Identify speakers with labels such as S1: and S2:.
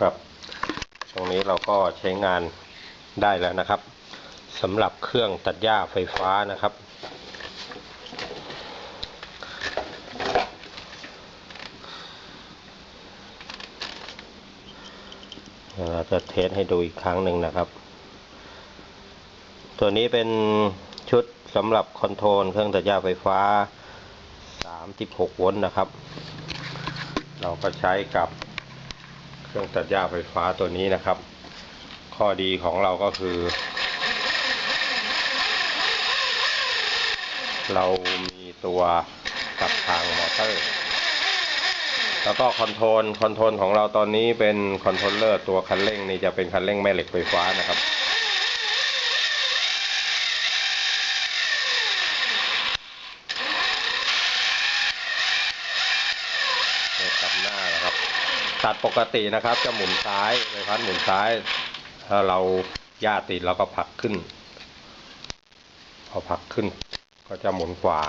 S1: ครับ ตรงนี้เราก็ใช้งานได้แล้วนะครับสำหรับเครื่องตัดหญ้าไฟฟ้านะครับ เราจะเทสให้ดูอีกครั้งหนึ่งนะครับ ตัวนี้เป็นชุดสำหรับคอนโทรลเครื่องตัดหญ้าไฟฟ้า 36 โวลต์นะครับ เราก็ใช้กับ เครื่องตัดหญ้าไฟฟ้าตัวนี้นะครับ ข้อดีของเราก็คือ เรามีตัวกับทางมอเตอร์ แล้วก็คอนโทรลคอนโทรลของเราตอนนี้เป็นคอนโทรลเลอร์ตัวคันเร่งนี่จะเป็นคันเร่งแม่เหล็กไฟฟ้านะครับเนี่ยตัดหน้านะครับ ตัดปกตินะครับ จะหมุนซ้ายใบพัดหมุนซ้าย ถ้าเราหญ้าติดเราก็ผลักขึ้น พอผลักขึ้น ก็จะหมุนขวา